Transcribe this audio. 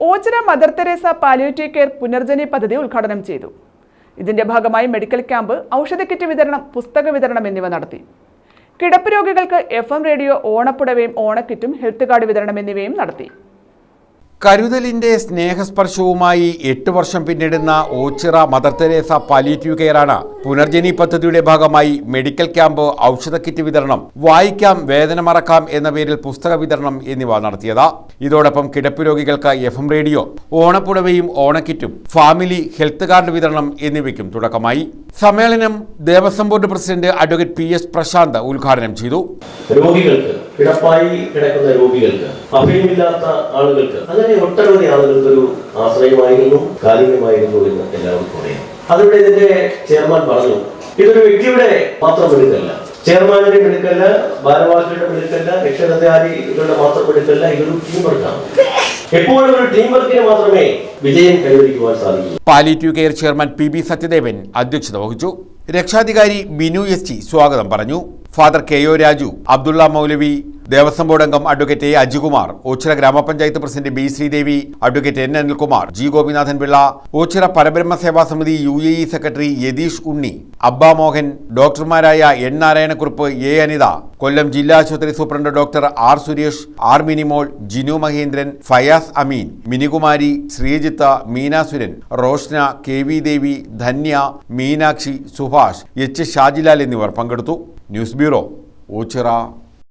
Ochira Mother Teresa palliative care Punarjani പദ്ധതി ഉദ്ഘാടനം ചെയ്തു. ഇതിന്റെ ഭാഗമായി മെഡിക്കൽ ക്യാമ്പ് ഔഷധ കിറ്റ് വിതരണം പുസ്തക വിതരണം എന്നിവ നടത്തി. കിടപ്പ് രോഗികൾക്ക് എഫ് എം റേഡിയോ ഓണപ്പുടവയും ഓണക്കിറ്റും ഹെൽത്ത് കാർഡ് വിതരണം എന്നിവയും നടത്തി. കരുതലിന്റെ സ്നേഹസ്പർശവുമായി എട്ട് വർഷം പിന്നിടുന്ന ഓച്ചിറ മദർ തെരേസ പാലിയേറ്റീവ് കെയറാണ് പുനർജനി പദ്ധതിയുടെ ഭാഗമായി മെഡിക്കൽ ക്യാമ്പ് ഔഷധ കിറ്റ് വിതരണം വായിക്കാം വേദന മറക്കാം എന്ന പേരിൽ പുസ്തക വിതരണം എന്നിവ നടത്തിയത്. ഇതോടൊപ്പം കിടപ്പ് രോഗികൾക്ക് എഫ് എം റേഡിയോ ഓണപ്പുടവയും ഓണക്കിറ്റും ഫാമിലി ഹെൽത്ത് കാർഡ് വിതരണം എന്നിവയ്ക്കും തുടക്കമായി. സമ്മേളനം Devaswom board president advocate P S Prashanth ഉദ്ഘാടനം ചെയ്തു. രോഗികൾക്ക് കിടപ്പായി കിടക്കുന്ന രോഗികൾക്ക് അഭയമില്ലാത്ത ആളുകൾക്ക് അങ്ങനെ ഒട്ടനവധി ആളുകൾക്ക് ഒരു ആശ്രയമായിരുന്നു കാരുണ്യമായിരുന്നു എന്ന് എല്ലാവർക്കും അറിയാം. അതിവിടെ ഇതിന്റെ ചെയർമാൻ പറഞ്ഞു ഇതൊരു വ്യക്തിയുടെ മാത്രം എടുക്കല്ല ചെയർമാനിന്റെ എടുക്കല്ല ഭാരവാഹികളുടെ പിടുക്കല്ല രക്ഷകർത്താരികളുടെ മാത്രം പിടുക്കല്ല ഇതൊരു ടീം വർക്കാണ് എപ്പോഴും ഒരു ടീം വർക്കിന് മാത്രമേ സാധിക്കൂ. Palliative care chairman P B Sathyadevan അധ്യക്ഷത വഹിച്ചു. രക്ഷാധികാരി ബിനു എസ് ടി സ്വാഗതം പറഞ്ഞു. Father K O Raju Abdulla Moulavi Devaswom board അംഗം advocate A Ajikumar Ochira Gramapanchayat president B Sreedevi advocate N Anilkumar G Gopinathan Pillai Ochira Parabrahma Seva Samithi U A E secretary Yatheesh Unni Abba Mohan ഡോക്ടർമാരായ N Narayanakurup A Anitha Kollam ജില്ലാ ആശുപത്രി superintendent doctor R Suresh R Minimol Jinu Mahendran Fayas Ameen Minikumari Sreejith Meenasuran Roshna K V Devi Dhanya Meenakshi Subhash H Shajilal എന്നിവർ പങ്കെടുത്തു. News bureau Ochira.